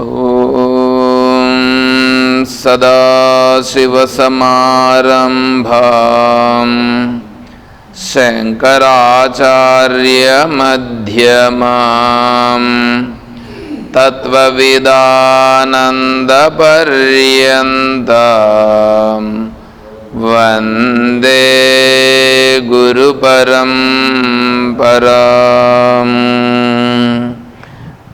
ॐ सदाशिवसमारम्भाम् शङ्कराचार्यमध्यमाम् तत्त्वविदानन्दपर्यन्ताम् वन्दे गुरुपरं पराम्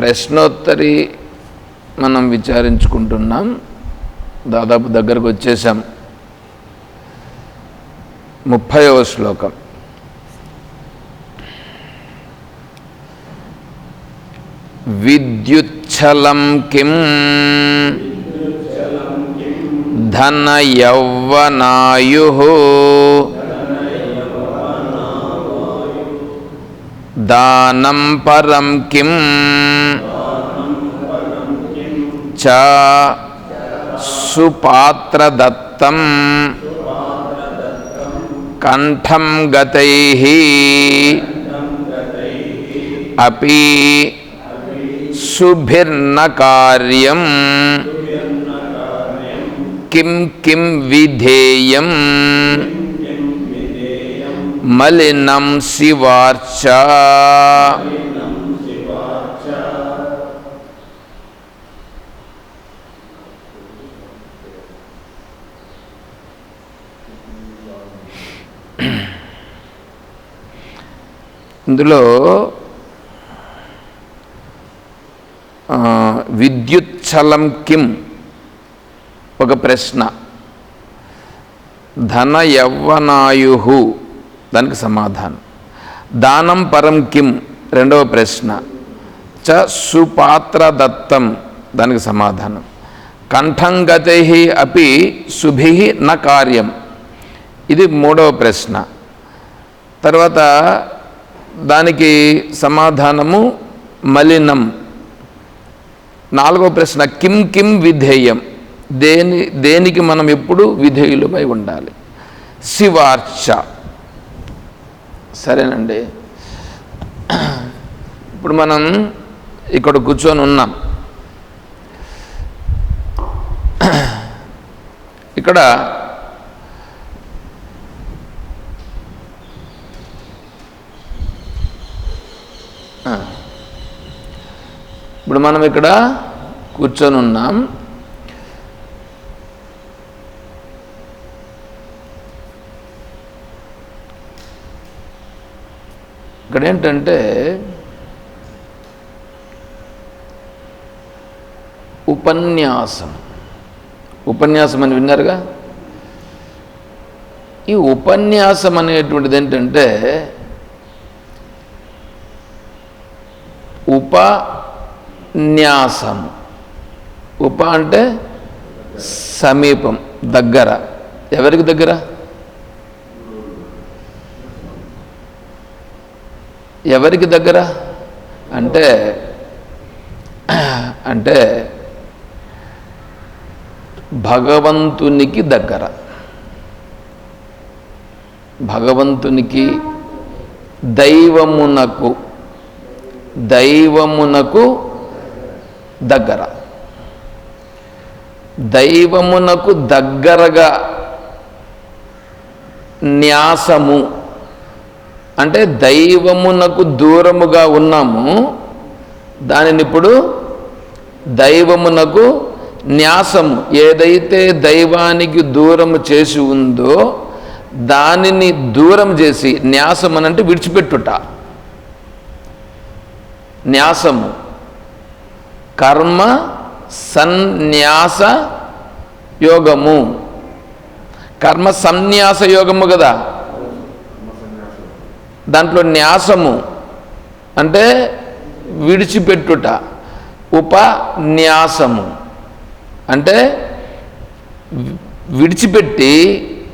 ప్రశ్నోత్తరి మనం విచారించుకుంటున్నాం. దాదాపు దగ్గరకు వచ్చేసాం. ముప్పైవ శ్లోకం. విద్యుచ్చలం కిం ధనయౌవనాయు దానం పరం కిం చ సుపాత్రదత్తం కంఠం గతై అపి శుభిర్న కార్యం కిం కిం విధేయం మలినం శివార్చ. ఇందులో ఆ, విద్యుచ్ఛలం కిం? ఒక ప్రశ్న. ధన యవ్వనాయు దానికి సమాధానం. దానం పరం కిం? రెండవ ప్రశ్న. చ సుపాత్ర దత్తం. దానికి సమాధానం. కంఠంగతై అపి శుభి న కార్యం. ఇది మూడవ ప్రశ్న. తర్వాత దానికి సమాధానము మలినం. నాలుగో ప్రశ్న. కిం కిం విధేయం? దేని దేనికి మనం ఎప్పుడు విధేయులమై ఉండాలి? శివార్చ. సరేనండి. ఇప్పుడు మనం ఇక్కడ కూర్చొని ఉన్నాం. ఇక్కడ ఇప్పుడు మనం ఇక్కడ కూర్చొని ఉన్నాం. ఇక్కడ ఏంటంటే ఉపన్యాసం. ఉపన్యాసం అని విన్నారుగా? ఈ ఉపన్యాసం అనేటువంటిది ఏంటంటే ఉపన్యాసం ఉప అంటే సమీపం దగ్గర. ఎవరికి దగ్గర? ఎవరికి దగ్గర? అంటే అంటే భగవంతునికి దగ్గర. భగవంతునికి దైవమునకు దైవమునకు దగ్గర. దైవమునకు దగ్గరగా న్యాసము అంటే దైవమునకు దూరముగా ఉన్నాము. దానిని ఇప్పుడు దైవమునకు న్యాసము. ఏదైతే దైవానికి దూరము చేసి ఉందో దానిని దూరం చేసి న్యాసం అని అంటే విడిచిపెట్టుట. న్యాసము. కర్మ సన్యాస యోగము. కర్మ సన్యాస యోగము కదా. దాంట్లో న్యాసము అంటే విడిచిపెట్టుట ఉపన్యాసము. అంటే విడిచిపెట్టి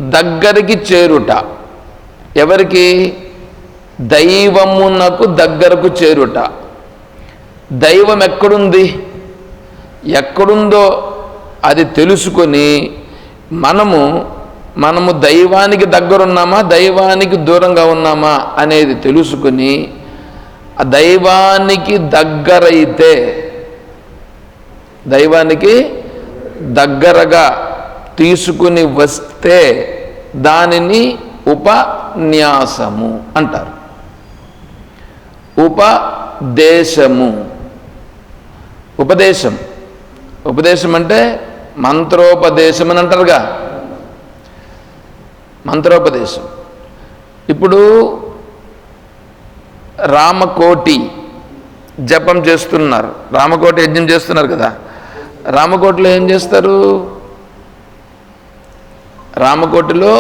దగ్గరికి చేరుట. ఎవరికి? దైవమునకు దగ్గరకు చేరుట. దైవం ఎక్కడుంది? ఎక్కడుందో అది తెలుసుకొని మనము మనము దైవానికి దగ్గరున్నామా? దైవానికి దూరంగా ఉన్నామా? అనేది తెలుసుకుని ఆ దైవానికి దగ్గరైతే దైవానికి దగ్గరగా తీసుకుని వస్తే దానిని ఉపన్యాసము అంటారు. ఉపదేశము. ఉపదేశం. ఉపదేశం అంటే మంత్రోపదేశం అని అంటారుగా. మంత్రోపదేశం. ఇప్పుడు రామకోటి జపం చేస్తున్నారు. రామకోటి యజ్ఞం చేస్తున్నారు కదా. రామకోటిలో ఏం చేస్తారు? రామకోటిలో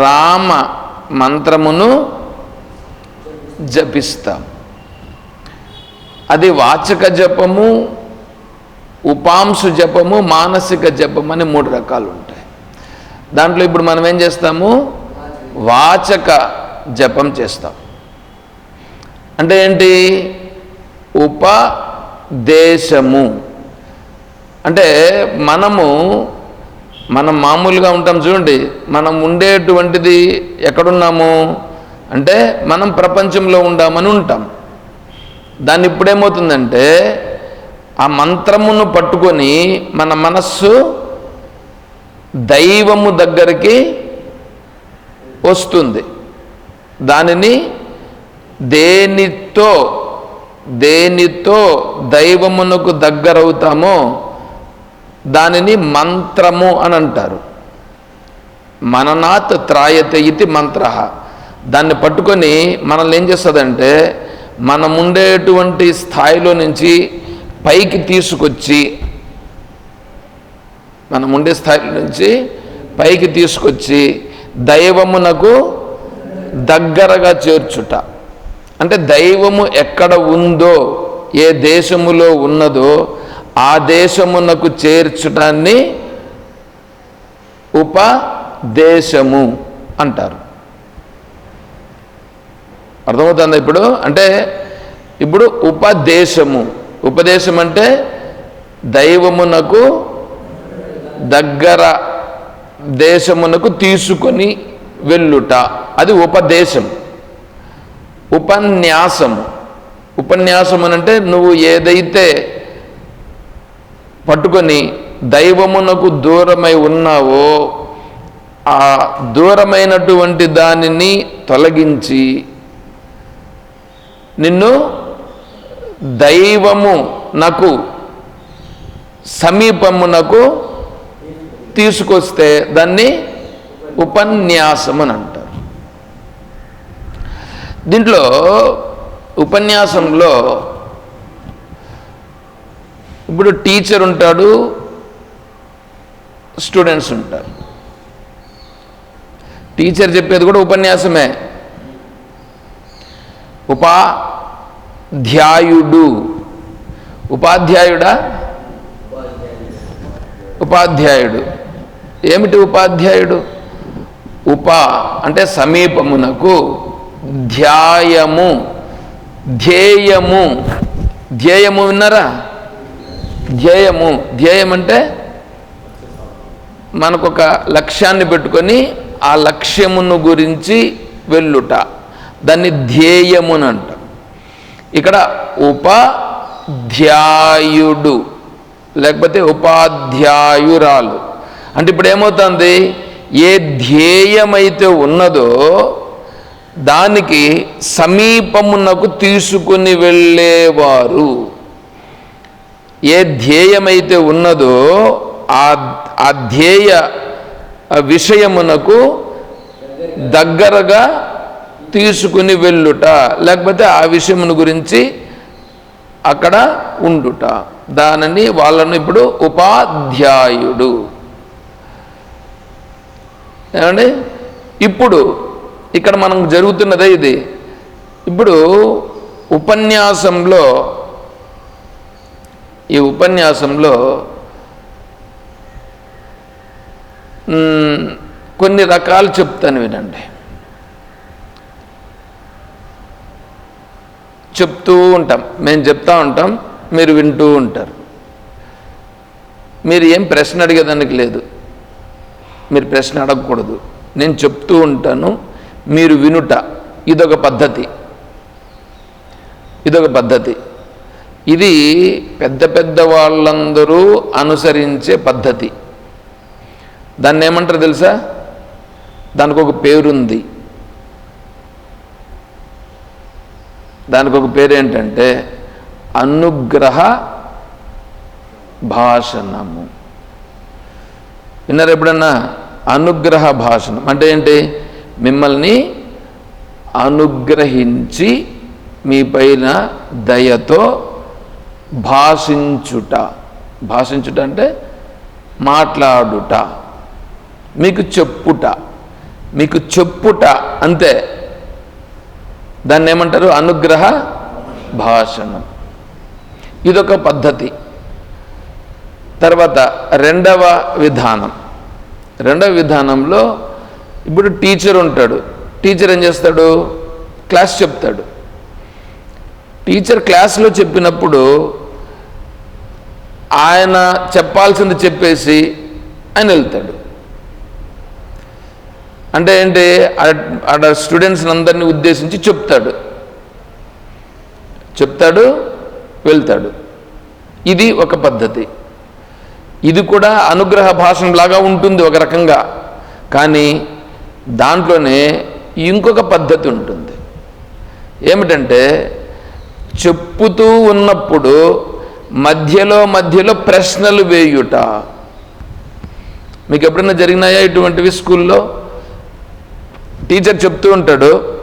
రామ మంత్రమును జపిస్తాం. అది వాచక జపము ఉపాంశు జపము మానసిక జపం అని మూడు రకాలు ఉంటాయి. దాంట్లో ఇప్పుడు మనం ఏం చేస్తాము? వాచక జపం చేస్తాం. అంటే ఏంటి? ఉపదేశము. అంటే మనము మనం మామూలుగా ఉంటాం చూడండి మనం ఉండేటువంటిది ఎక్కడున్నాము? అంటే మనం ప్రపంచంలో ఉండామని ఉంటాం. దాన్ని ఇప్పుడేమవుతుందంటే ఆ మంత్రమును పట్టుకొని మన మనస్సు దైవము దగ్గరికి వస్తుంది. దానిని దేనితో దేనితో దైవమునకు దగ్గరవుతామో దానిని మంత్రము అని అంటారు. మననాత్ త్రాయతే ఇది మంత్ర. దాన్ని పట్టుకొని మనల్ని ఏం చేస్తుందంటే మనం ఉండేటువంటి స్థాయిలో నుంచి పైకి తీసుకొచ్చి మనం ఉండే స్థాయి నుంచి పైకి తీసుకొచ్చి దైవమునకు దగ్గరగా చేర్చుట. అంటే దైవము ఎక్కడ ఉందో ఏ దేశములో ఉన్నదో ఆ దేశమునకు చేర్చుటాన్ని ఉపదేశము అంటారు. అర్థమవుతుంది ఇప్పుడు? అంటే ఇప్పుడు ఉపదేశము. ఉపదేశం అంటే దైవమునకు దగ్గర దేశమునకు తీసుకొని వెళ్ళుట. అది ఉపదేశం. ఉపన్యాసము ఉపన్యాసం అని అంటే నువ్వు ఏదైతే పట్టుకొని దైవమునకు దూరమై ఉన్నావో ఆ దూరమైనటువంటి దానిని తొలగించి నిన్ను దైవము నాకు సమీపమునకు తీసుకొస్తే దాన్ని ఉపన్యాసం అని అంటారు దీంట్లో ఉపన్యాసంలో ఇప్పుడు టీచర్ ఉంటాడు స్టూడెంట్స్ ఉంటారు. టీచర్ చెప్పేది కూడా ఉపన్యాసమే. ఉపాధ్యాయుడు. ఉపాధ్యాయుడా? ఉపాధ్యాయుడు. ఏమిటి ఉపాధ్యాయుడు? ఉప అంటే సమీపమునకు ధ్యాయము ధ్యేయము. ధ్యేయము విన్నారా? ధ్యేయము. ధ్యేయం అంటే మనకొక లక్ష్యాన్ని పెట్టుకొని ఆ లక్ష్యమును గురించి వెళ్ళుట. దాన్ని ధ్యేయమును అంట ఇక్కడ ఉపాధ్యాయుడు లేకపోతే ఉపాధ్యాయురాలు. అంటే ఇప్పుడు ఏమవుతుంది ఏ ధ్యేయమైతే ఉన్నదో దానికి సమీపమునకు తీసుకుని వెళ్ళేవారు. ఏ ధ్యేయమైతే ఉన్నదో ఆ ఆ ధ్యేయ విషయమునకు దగ్గరగా తీసుకుని వెళ్ళుట లేకపోతే ఆ విషయమును గురించి అక్కడ ఉండుట. దానిని వాళ్ళను ఇప్పుడు ఉపాధ్యాయుడు. ఏమండి? ఇప్పుడు ఇక్కడ మనం జరుగుతున్నదే ఇది. ఇప్పుడు ఉపన్యాసంలో ఈ ఉపన్యాసంలో కొన్ని రకాలు చెప్తాను వినండి. చెప్తూ ఉంటాం. మేము చెప్తూ ఉంటాం మీరు వింటూ ఉంటారు. మీరు ఏం ప్రశ్న అడిగేదానికి లేదు. మీరు ప్రశ్న అడగకూడదు. నేను చెప్తూ ఉంటాను మీరు వినుట. ఇదొక పద్ధతి. ఇదొక పద్ధతి. ఇది పెద్ద పెద్ద వాళ్ళందరూ అనుసరించే పద్ధతి. దాన్ని ఏమంటారు తెలుసా? దానికి ఒక పేరుంది. దానికి ఒక పేరు ఏంటంటే అనుగ్రహ భాషణము. విన్నారు ఎప్పుడన్నా? అనుగ్రహ భాషణం అంటే ఏంటి? మిమ్మల్ని అనుగ్రహించి మీ పైన దయతో భాషించుట. భాషించుట అంటే మాట్లాడుట. మీకు చెప్పుట. మీకు చెప్పుట అంతే. దాన్ని ఏమంటారు? అనుగ్రహ భాషణం ఇదొక పద్ధతి. తర్వాత రెండవ విధానం. రెండవ విధానంలో ఇప్పుడు టీచర్ ఉంటాడు. టీచర్ ఏం చేస్తాడు? క్లాస్ చెప్తాడు. టీచర్ క్లాస్లో చెప్పినప్పుడు ఆయన చెప్పాల్సింది చెప్పేసి ఆయన వెళ్తాడు. అంటే ఏంటి? ఆడ- ఆడ అందరినీ ఉద్దేశించి చెప్తాడు. చెప్తాడు వెళ్తాడు. ఇది ఒక పద్ధతి. ఇది కూడా అనుగ్రహ భాషణం లాగా ఉంటుంది ఒక రకంగా. కానీ దాంట్లోనే ఇంకొక పద్ధతి ఉంటుంది. ఏమిటంటే చెప్పుతూ ఉన్నప్పుడు మధ్యలో మధ్యలో ప్రశ్నలు వేయుట. మీకు ఎప్పుడైనా జరిగినాయా ఇటువంటివి స్కూల్లో? టీచర్ చెప్తూ ఉంటాడు.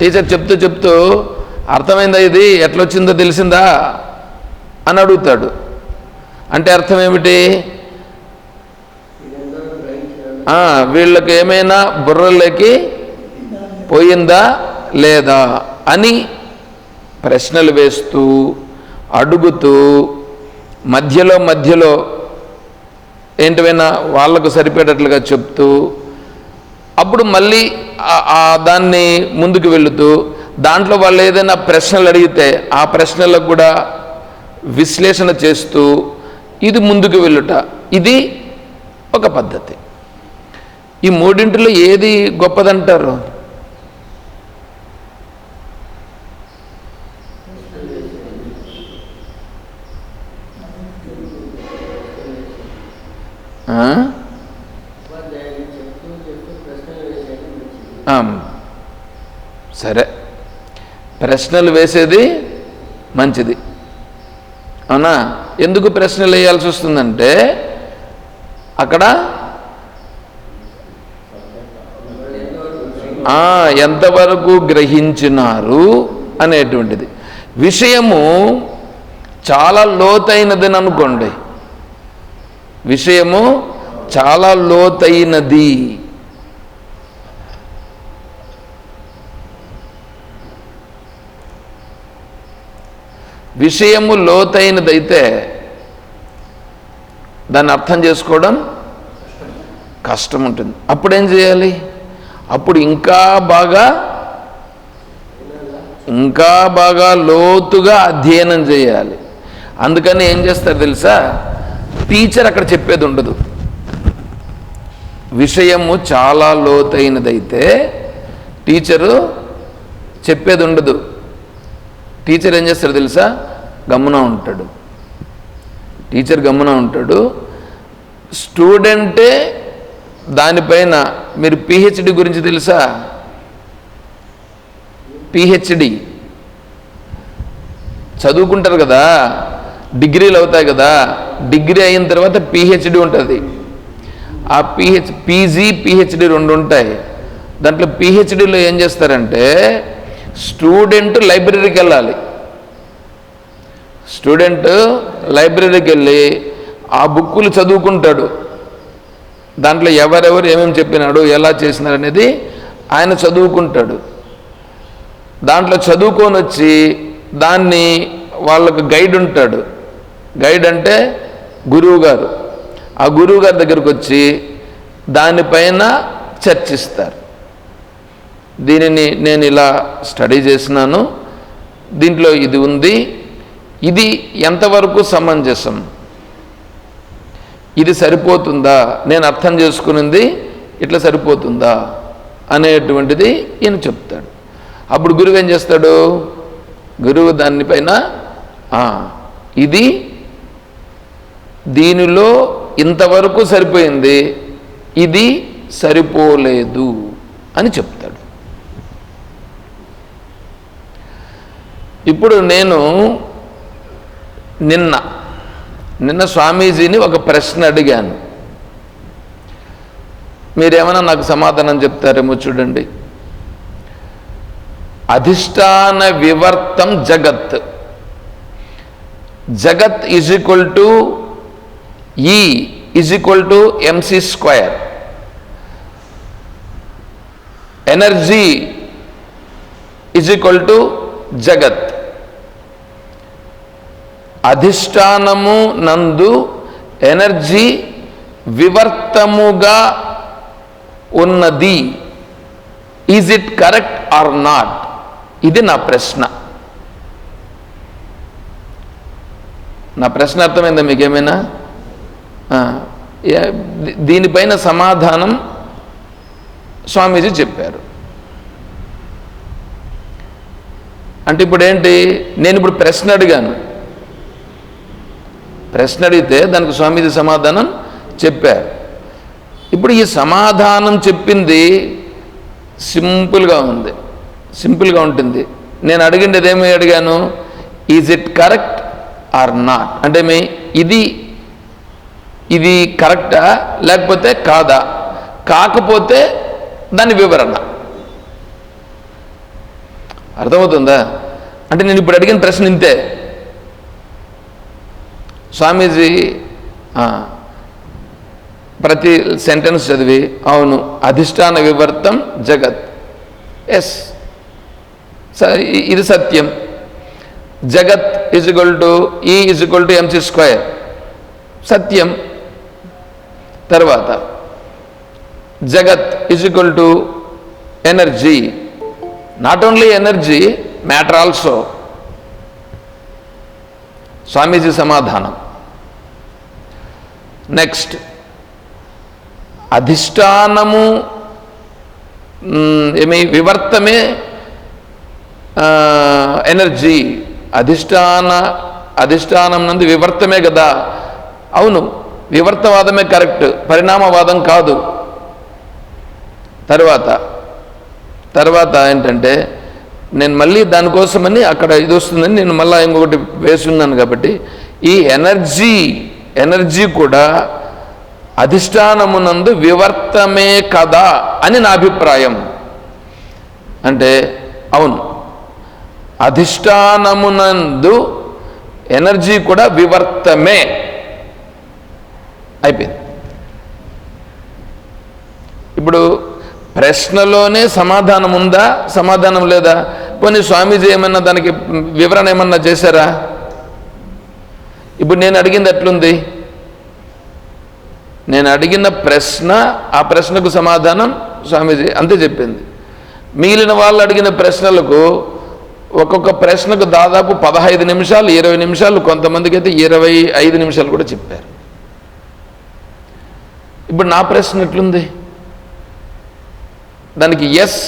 టీచర్ చెప్తూ చెప్తూ అర్థమైందా ఇది? ఎట్లొచ్చిందో తెలిసిందా? అని అడుగుతాడు. అంటే అర్థం ఏమిటి? వీళ్ళకి ఏమైనా బుర్రలోకి పోయిందా లేదా అని ప్రశ్నలు వేస్తూ అడుగుతూ మధ్యలో మధ్యలో ఏంటివైనా వాళ్ళకు సరిపడేటట్లుగా చెప్తూ అప్పుడు మళ్ళీ ఆ- దాన్ని ముందుకు వెళుతూ దాంట్లో వాళ్ళు ఏదైనా ప్రశ్నలు అడిగితే ఆ ప్రశ్నలకు కూడా విశ్లేషణ చేస్తూ ఇది ముందుకు వెళ్ళుట. ఇది ఒక పద్ధతి. ఈ మూడింటిలో ఏది గొప్పదంటారు? ఆ? సరే. ప్రశ్నలు వేసేది మంచిది. అవునా? ఎందుకు ప్రశ్నలు వేయాల్సి వస్తుందంటే అక్కడ ఎంతవరకు గ్రహించినారు అనేటువంటిది. విషయము చాలా లోతైనదని అనుకోండి. విషయము చాలా లోతైనది. విషయము లోతైనదైతే దాన్ని అర్థం చేసుకోవడం కష్టం ఉంటుంది అప్పుడేం చేయాలి? అప్పుడు ఇంకా బాగా ఇంకా బాగా లోతుగా అధ్యయనం చేయాలి. అందుకని ఏం చేస్తారు తెలుసా? టీచర్ అక్కడ చెప్పేది ఉండదు. విషయము చాలా లోతైనదైతే టీచరు చెప్పేది ఉండదు. టీచర్ ఏం చేస్తాడు తెలుసా? గమ్మున ఉంటాడు. టీచర్ గమ్మున ఉంటాడు. స్టూడెంటే దానిపైన మీరు పిహెచ్డి గురించి తెలుసా? పిహెచ్డి. చదువుకుంటారు కదా? డిగ్రీలు అవుతాయి కదా? డిగ్రీ అయిన తర్వాత పిహెచ్డి ఉంటుంది. ఆ పిహెచ్ పీజీ పిహెచ్డి రెండు ఉంటాయి. దాంట్లో పిహెచ్డిలో ఏం చేస్తారంటే స్టూడెంట్ లైబ్రరీకి వెళ్ళాలి. స్టూడెంట్ లైబ్రరీకి వెళ్ళి ఆ బుక్కులు చదువుకుంటాడు. దాంట్లో ఎవరెవరు ఏమేమి చెప్పినాడు ఎలా చేసినారు అనేది ఆయన చదువుకుంటాడు. దాంట్లో చదువుకొని వచ్చి దాన్ని వాళ్ళకు గైడ్ ఉంటాడు. గైడ్ అంటే గురువు గారు. ఆ గురువు గారి దగ్గరకు వచ్చి దానిపైన చర్చిస్తారు. దీనిని నేను ఇలా స్టడీ చేసినాను. దీంట్లో ఇది ఉంది. ఇది ఎంతవరకు సమంజసం? ఇది సరిపోతుందా? నేను అర్థం చేసుకునింది ఇట్లా సరిపోతుందా? అనేటువంటిది ఈయన చెప్తాడు. అప్పుడు గురువు ఏం చేస్తాడు? గురువు దానిపైన ఇది దీనిలో ఇంతవరకు సరిపోయింది. ఇది సరిపోలేదు అని చెప్తాడు. ఇప్పుడు నేను నిన్న నిన్న స్వామీజీని ఒక ప్రశ్న అడిగాను. మీరేమైనా నాకు సమాధానం చెప్తారేమో చూడండి. అధిష్టాన వివర్తం జగత్. జగత్ is equal to E is equal to MC square. Energy is equal to జగత్. అధిష్టానము నందు ఎనర్జీ వివర్తముగా ఉన్నది. Is it correct or not ఇది నా ప్రశ్న. నా ప్రశ్న అర్థమైందా మీకేమైనా? దీనిపైన సమాధానం స్వామీజీ చెప్పారు. అంటే ఇప్పుడు ఏంటి నేను ఇప్పుడు ప్రశ్న అడిగాను. ప్రశ్న అడిగితే దానికి స్వామీజీ సమాధానం చెప్పారు. ఇప్పుడు ఈ సమాధానం చెప్పింది సింపుల్గా ఉంది. సింపుల్గా ఉంటుంది. నేను అడిగింది ఏమి అడిగాను? Is it correct or not అంటే మీ ఇది ఇది కరెక్టా? లేకపోతే కాదా? కాకపోతే దాని వివరణ. అర్థమవుతుందా? అంటే నేను ఇప్పుడు అడిగిన ప్రశ్న ఇంతే. స్వామీజీ ప్రతి సెంటెన్స్ చదివి అవును అధిష్టాన వివర్తం జగత్. ఎస్ ఇది సత్యం. జగత్ is equal to E is equal to MC square సత్యం. తర్వాత జగత్ is equal to energy not only energy matter also Swamiji సమాధానం. నెక్స్ట్ అధిష్టానము ఏమి వివర్తమే ఎనర్జీ అధిష్టాన అధిష్టానం నందు వివర్తమే కదా అవును వివర్తవాదమే కరెక్ట్ పరిణామవాదం కాదు. తర్వాత తర్వాత ఏంటంటే నేను మళ్ళీ దానికోసమని అక్కడ ఇది వస్తుందని నేను మళ్ళీ ఇంకొకటి వేసి ఉన్నాను కాబట్టి ఈ ఎనర్జీ ఎనర్జీ కూడా అధిష్టానమునందు వివర్తమే కదా అని నా అభిప్రాయం. అంటే అవును. అధిష్టానమునందు ఎనర్జీ కూడా వివర్తమే. అయిపోయింది. ఇప్పుడు ప్రశ్నలోనే సమాధానం ఉందా సమాధానం లేదా? పోనీ స్వామీజీ ఏమన్నా దానికి వివరణ ఏమన్నా చేశారా? ఇప్పుడు నేను అడిగింది ఎట్లుంది? నేను అడిగిన ప్రశ్న ఆ ప్రశ్నకు సమాధానం స్వామీజీ అంతే చెప్పింది. మిగిలిన వాళ్ళు అడిగిన ప్రశ్నలకు ఒక్కొక్క ప్రశ్నకు దాదాపు పదహైదు నిమిషాలు ఇరవై నిమిషాలు కొంతమందికి అయితే ఇరవై ఐదు నిమిషాలు కూడా చెప్పారు. ఇప్పుడు నా ప్రశ్న ఎట్లుంది? దానికి ఎస్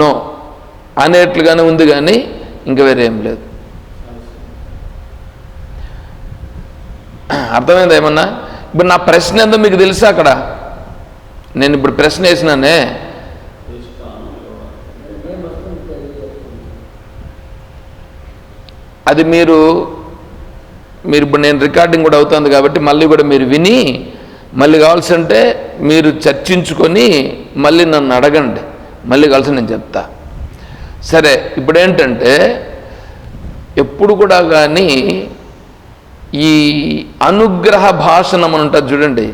నో అనేట్లుగానే ఉంది కానీ ఇంకా వేరే ఏం లేదు. అర్థమైంది ఏమన్నా? ఇప్పుడు నా ప్రశ్న ఏందో మీకు తెలుసా అక్కడ? నేను ఇప్పుడు ప్రశ్న వేసినానే. అది మీరు మీరు ఇప్పుడు నేను రికార్డింగ్ కూడా అవుతుంది కాబట్టి మళ్ళీ కూడా మీరు విని మళ్ళీ కావాల్సి అంటే మీరు చర్చించుకొని మళ్ళీ నన్ను అడగండి. మళ్ళీ కలిసి నేను చెప్తా. సరే ఇప్పుడేంటంటే ఎప్పుడు కూడా కానీ ఈ అనుగ్రహ భాషణం అని ఉంటుంది చూడండి.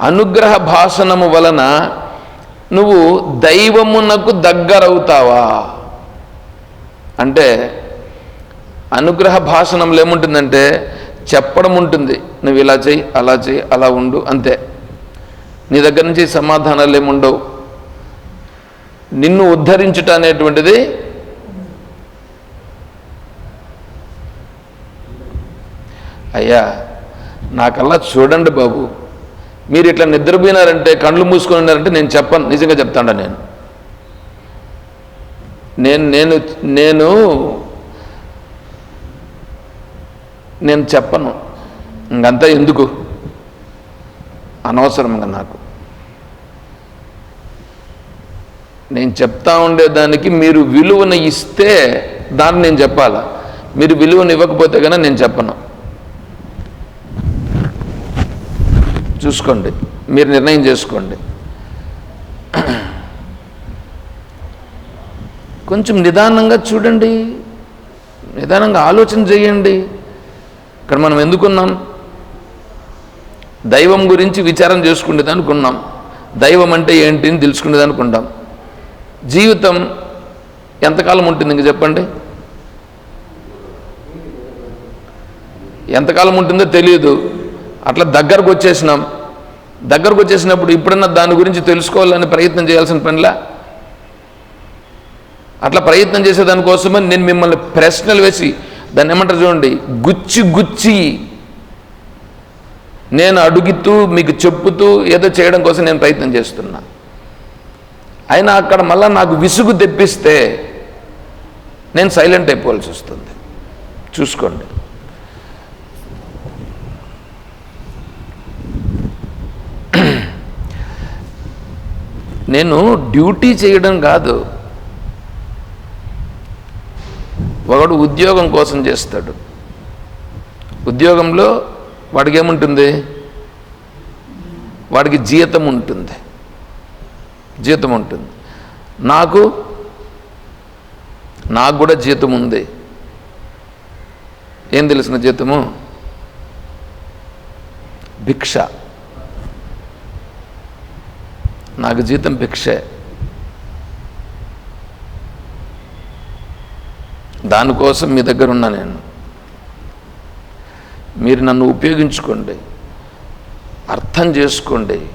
అనుగ్రహ భాషణము వలన నువ్వు దైవమునకు దగ్గరవుతావా? అంటే అనుగ్రహ భాషణంలో ఏముంటుందంటే చెప్పడం ఉంటుంది. నువ్వు ఇలా చెయ్యి అలా చెయ్యి అలా ఉండు అంతే. నీ దగ్గర నుంచి సమాధానాలు ఏముండవు. నిన్ను ఉద్ధరించుట అనేటువంటిది అయ్యా నాకల్లా చూడండి బాబు. మీరు ఇట్లా నిద్రపోయినారంటే కళ్ళు మూసుకొని ఉన్నారంటే నేను చెప్పను నిజంగా చెప్తాడా నేను. నేను నేను నేను నేను చెప్పను. ఇంకంతా ఎందుకు? అనవసరంగా నాకు. నేను చెప్తా ఉండేదానికి మీరు విలువను ఇస్తే దాన్ని నేను చెప్పాలా? మీరు విలువను ఇవ్వకపోతే కనుక నేను చెప్పను. చూసుకోండి మీరు నిర్ణయం చేసుకోండి. కొంచెం నిదానంగా చూడండి నిదానంగా ఆలోచన చేయండి. ఇక్కడ మనం ఎందుకున్నాం? దైవం గురించి విచారం చేసుకునేదనుకున్నాం దైవం అంటే ఏంటి అని తెలుసుకునేదానికి అనుకుంటాం జీవితం ఎంతకాలం ఉంటుంది ఇంక చెప్పండి? ఎంతకాలం ఉంటుందో తెలియదు అట్లా దగ్గరకు వచ్చేసినాం. దగ్గరకు వచ్చేసినప్పుడు ఇప్పుడన్నా దాని గురించి తెలుసుకోవాలని ప్రయత్నం చేయాల్సిన పనిలా? అట్లా ప్రయత్నం చేసేదానికోసమని నేను మిమ్మల్ని ప్రశ్నలు వేసి దాన్ని ఏమంటారు చూడండి గుచ్చి గుచ్చి నేను అడుగుతూ మీకు చెప్పుతూ ఏదో చేయడం కోసం నేను ప్రయత్నం చేస్తున్నా. అయినా అక్కడ మళ్ళా నాకు విసుగు తెప్పిస్తే నేను సైలెంట్ అయిపోవాల్సి వస్తుంది. చూసుకోండి. నేను డ్యూటీ చేయడం కాదు. ఒకడు ఉద్యోగం కోసం చేస్తాడు. ఉద్యోగంలో వాడికి ఏముంటుంది? వాడికి జీతం ఉంటుంది. జీతం ఉంటుంది. నాకు నాకు కూడా జీతం ఉంది. ఏం తెలిసిన జీతము? భిక్ష. నాకు జీతం భిక్షే. దానికోసం మీ దగ్గర ఉన్నా నేను. మీరు నన్ను ఉపయోగించుకోండి. అర్థం చేసుకోండి.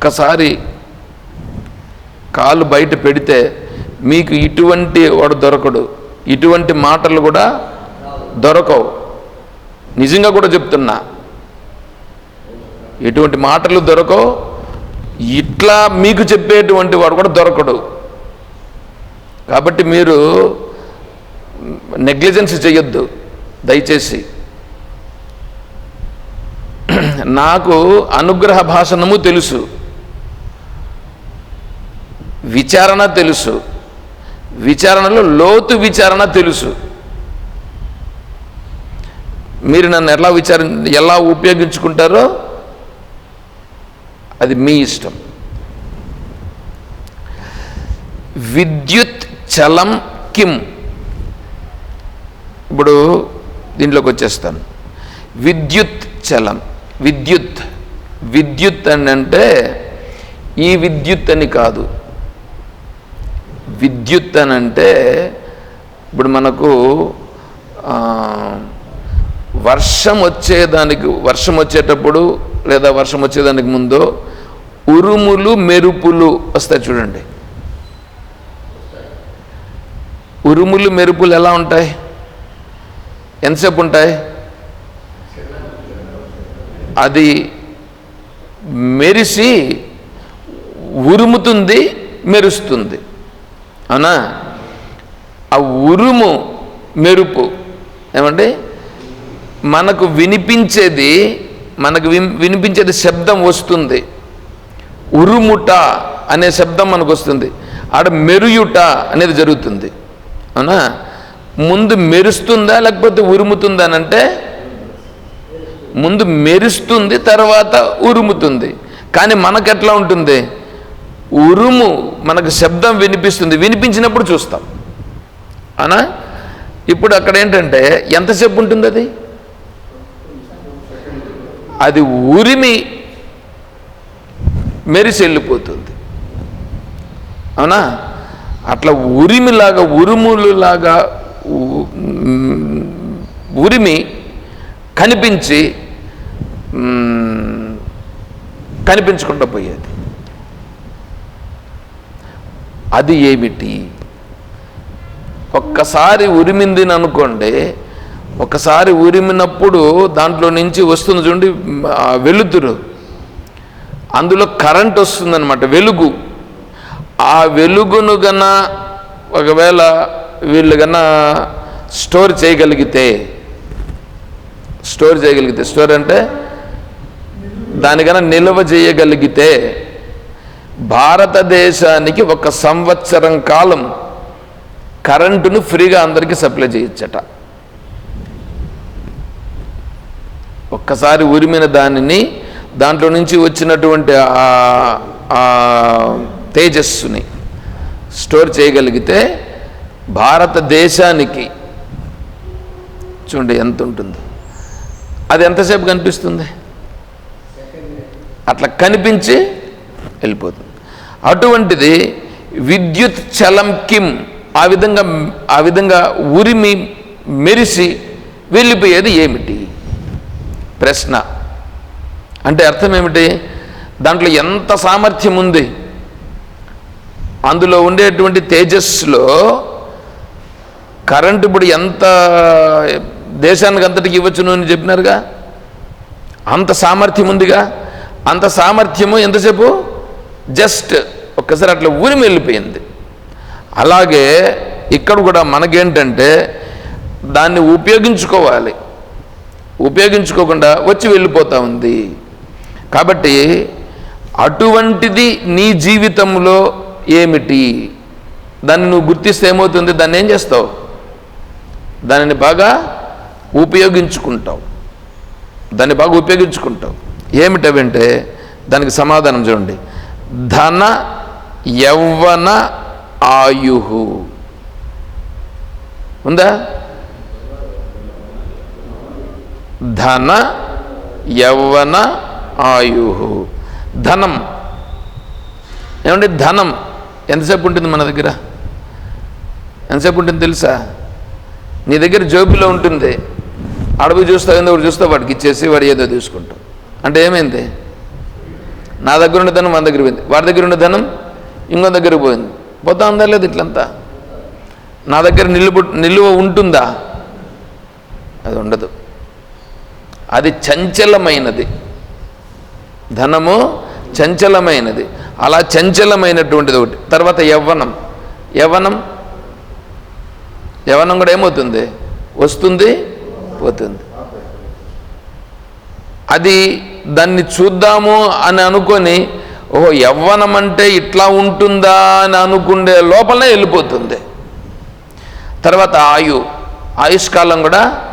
ఒక్కసారి కాలు బయట పెడితే మీకు ఇటువంటి వాడు దొరకడు. ఇటువంటి మాటలు కూడా దొరకవు. నిజంగా కూడా చెప్తున్నా. ఎటువంటి మాటలు దొరకవు. ఇట్లా మీకు చెప్పేటువంటి వాడు కూడా దొరకడు. కాబట్టి మీరు నెగ్లిజెన్స్ చేయొద్దు దయచేసి. నాకు అనుగ్రహ భాషణము తెలుసు. విచారణ తెలుసు. విచారణలో లోతు విచారణ తెలుసు. మీరు నన్ను ఎలా విచార ఎలా ఉపయోగించుకుంటారో అది మీ ఇష్టం. విద్యుత్ చలం కిం ఇప్పుడు దీంట్లోకి వచ్చేస్తాను. విద్యుత్ చలం విద్యుత్ విద్యుత్ అని అంటే ఈ విద్యుత్ అని కాదు. విద్యుత్ అని అంటే ఇప్పుడు మనకు వర్షం వచ్చేదానికి వర్షం వచ్చేటప్పుడు లేదా వర్షం వచ్చేదానికి ముందు ఉరుములు మెరుపులు వస్తాయి చూడండి. ఉరుములు మెరుపులు ఎలా ఉంటాయి? ఎంతసేపు ఉంటాయి? అది మెరిసి ఉరుముతుంది మెరుస్తుంది. అవునా? ఆ ఉరుము మెరుపు. ఏమండి మనకు వినిపించేది మనకు వినిపించేది శబ్దం వస్తుంది. ఉరుముట అనే శబ్దం మనకు వస్తుంది. ఆడ మెరుయుట అనేది జరుగుతుంది. అవునా? ముందు మెరుస్తుందా లేకపోతే ఉరుముతుందా అని అంటే ముందు మెరుస్తుంది తర్వాత ఉరుముతుంది. కానీ మనకు ఎట్లా ఉంటుంది? ఉరుము మనకు శబ్దం వినిపిస్తుంది. వినిపించినప్పుడు చూస్తాం. అనా? ఇప్పుడు అక్కడ ఏంటంటే ఎంతసేపు ఉంటుంది అది? అది ఉరిమి మెరిసి వెళ్ళిపోతుంది. అవునా? అట్లా ఉరిమిలాగా ఉరుములులాగా ఉరిమి కనిపించి కనిపించకుండా పోయేది. అది ఏమిటి? ఒక్కసారి ఉరిమింది అనుకోండి ఒకసారి ఉరిమినప్పుడు దాంట్లో నుంచి వస్తుంది చూడండి వెలుతురు. అందులో కరెంట్ వస్తుందన్నమాట వెలుగు. ఆ వెలుగును గన ఒకవేళ వీళ్ళు గన స్టోర్ చేయగలిగితే స్టోర్ చేయగలిగితే స్టోర్ అంటే దానికన్నా నిల్వ చేయగలిగితే భారతదేశానికి ఒక సంవత్సరం కాలం కరెంటును ఫ్రీగా అందరికీ సప్లై చేయొచ్చట. ఒక్కసారి ఉరిమిన దానిని దాంట్లో నుంచి వచ్చినటువంటి తేజస్సుని స్టోర్ చేయగలిగితే భారతదేశానికి చూడండి ఎంత ఉంటుందో. అది ఎంతసేపు కనిపిస్తుంది? అట్లా కనిపించి వెళ్ళిపోతుంది. అటువంటిది విద్యుత్ చలం కిం ఆ విధంగా ఆ విధంగా ఉరిమి మెరిసి వెళ్ళిపోయేది ఏమిటి? ప్రశ్న. అంటే అర్థం ఏమిటి? దాంట్లో ఎంత సామర్థ్యం ఉంది? అందులో ఉండేటువంటి తేజస్సులో కరెంటు ఇప్పుడు ఎంత దేశానికి అంతటికి ఇవ్వచ్చును అని చెప్పినారుగా? అంత సామర్థ్యం ఉందిగా? అంత సామర్థ్యము ఎంతసేపు? జస్ట్ ఒక్కసారి అట్లా ఊరిమి వెళ్ళిపోయింది అలాగే ఇక్కడ కూడా మనకేంటంటే దాన్ని ఉపయోగించుకోవాలి. ఉపయోగించుకోకుండా వచ్చి వెళ్ళిపోతూ ఉంది. కాబట్టి అటువంటిది నీ జీవితంలో ఏమిటి? దాన్ని నువ్వు గుర్తిస్తే ఏమవుతుంది? దాన్ని ఏం చేస్తావు? దానిని బాగా ఉపయోగించుకుంటావు. దాన్ని బాగా ఉపయోగించుకుంటావు. ఏమిటవంటే దానికి సమాధానం చూడండి. ధన యౌవన ఆయు. ఉందా? ధన యౌవన ఆయు. ధనం. ఏమంటే ధనం? ఎంతసేపు ఉంటుంది మన దగ్గర? ఎంతసేపు ఉంటుంది తెలుసా? నీ దగ్గర జోబిలో ఉంటుంది. అడవి చూస్తావు ఏందో ఒకటి చూస్తావు వాడికి ఇచ్చేసి వాడు ఏదో తీసుకుంటావు అంటే ఏమైంది? నా దగ్గర ఉన్న ధనం మన దగ్గర పోయింది. వాడి దగ్గర ఉన్న ధనం ఇంకో దగ్గరికి పోయింది. పోతా ఉందా లేదు ఇట్లంతా? నా దగ్గర నిలువ నిలువ ఉంటుందా? అది ఉండదు. అది చంచలమైనది. ధనము చంచలమైనది. అలా చంచలమైనటువంటిది ఒకటి. తర్వాత యవ్వనం. యవ్వనం యవ్వనం కూడా ఏమవుతుంది? వస్తుంది పోతుంది. అది దాన్ని చూద్దాము అని అనుకొని ఓహో యవ్వనం అంటే ఇట్లా ఉంటుందా అని అనుకునే లోపలనే వెళ్ళిపోతుంది. తర్వాత ఆయు ఆయుష్కాలం కూడా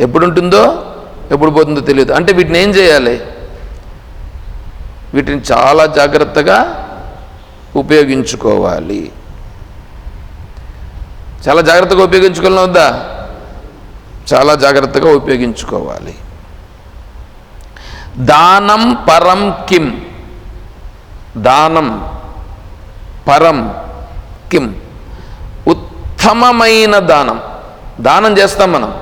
ఎప్పుడు ఉంటుందో ఎప్పుడు పోతుందో తెలియదు. అంటే వీటిని ఏం చేయాలి? వీటిని చాలా జాగ్రత్తగా ఉపయోగించుకోవాలి. చాలా జాగ్రత్తగా ఉపయోగించుకోవాలని వద్దా? చాలా జాగ్రత్తగా ఉపయోగించుకోవాలి. దానం పరం కిం. దానం పరం కిం. ఉత్తమమైన దానం. దానం చేస్తాం మనం.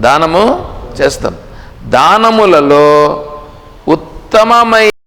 దానము చేస్తాం. దానములలో ఉత్తమమైన